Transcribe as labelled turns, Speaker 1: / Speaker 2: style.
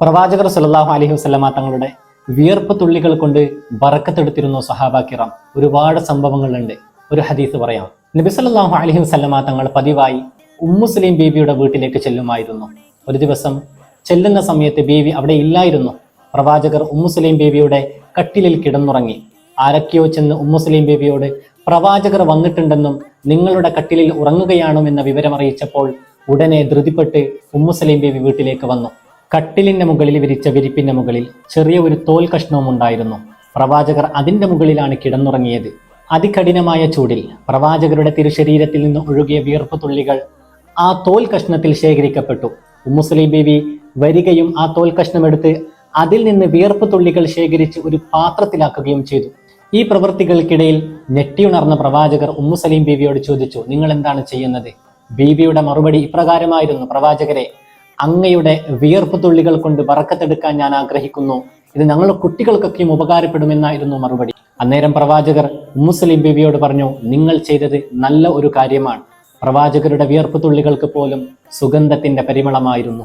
Speaker 1: പ്രവാചകർ സല്ലല്ലാഹു അലഹി വസല്ലമ തങ്ങളുടെ വിയർപ്പ് തുള്ളികൾ കൊണ്ട് വറക്കത്തെടുത്തിരുന്നു സഹാബാക്കിറാം ഒരുപാട് സംഭവങ്ങളുണ്ട്. ഒരു ഹദീസ് പറയാം. നബി സല്ലല്ലാഹു അലഹി വസല്ലമ തങ്ങൾ പതിവായി ഉമ്മുസ്ലിം ബീവിയുടെ വീട്ടിലേക്ക് ചെല്ലുമായിരുന്നു. ഒരു ദിവസം ചെല്ലുന്ന സമയത്ത് ബീവി അവിടെ ഇല്ലായിരുന്നു. പ്രവാചകർ ഉമ്മുസ്ലിം ബീവിയുടെ കട്ടിലിൽ കിടന്നുറങ്ങി. ആരൊക്കെയോ ചെന്ന് ഉമ്മുസ്ലിം ബീവിയോട് പ്രവാചകർ വന്നിട്ടുണ്ടെന്നും നിങ്ങളുടെ കട്ടിലിൽ ഉറങ്ങുകയാണോ എന്ന വിവരം അറിയിച്ചപ്പോൾ ഉടനെ ധൃതിപ്പെട്ട് ഉമ്മുസ്ലിം ബീവി വീട്ടിലേക്ക് വന്നു. കട്ടിലിന്റെ മുകളിൽ വിരിച്ച വിരിപ്പിന്റെ മുകളിൽ ചെറിയ ഒരു തോൽ കഷ്ണവും ഉണ്ടായിരുന്നു പ്രവാചകർ അതിന്റെ മുകളിലാണ് കിടന്നുറങ്ങിയത്. അതികഠിനമായ ചൂടിൽ പ്രവാചകരുടെ തിരുശരീരത്തിൽ നിന്ന് ഒഴുകിയ വിയർപ്പ് തുള്ളികൾ ആ തോൽ കഷ്ണത്തിൽ ശേഖരിക്കപ്പെട്ടു. ഉമ്മുസ്ലിം ബീവി വരികയും ആ തോൽ കഷ്ണം എടുത്ത് അതിൽ നിന്ന് വിയർപ്പ് തുള്ളികൾ ശേഖരിച്ച് ഒരു പാത്രത്തിലാക്കുകയും ചെയ്തു. ഈ പ്രവൃത്തികൾക്കിടയിൽ ഞെട്ടിയുണർന്ന പ്രവാചകർ ഉമ്മുസലീം ബീവിയോട് ചോദിച്ചു നിങ്ങൾ എന്താണ് ചെയ്യുന്നത്? ബീവിയുടെ മറുപടി ഇപ്രകാരമായിരുന്നു പ്രവാചകരെ അങ്ങയുടെ വിയർപ്പ് തുള്ളികൾ കൊണ്ട് വറക്കത്തെടുക്കാൻ ഞാൻ ആഗ്രഹിക്കുന്നു. ഇത് ഞങ്ങളുടെ കുട്ടികൾക്കൊക്കെയും ഉപകാരപ്പെടുമെന്നായിരുന്നു മറുപടി. അന്നേരം പ്രവാചകർ മുസ്ലിം ബിബിയോട് പറഞ്ഞു നിങ്ങൾ ചെയ്തത് നല്ല ഒരു കാര്യമാണ്. പ്രവാചകരുടെ വിയർപ്പ് തുള്ളികൾക്ക് പോലും സുഗന്ധത്തിന്റെ പരിമളമായിരുന്നു.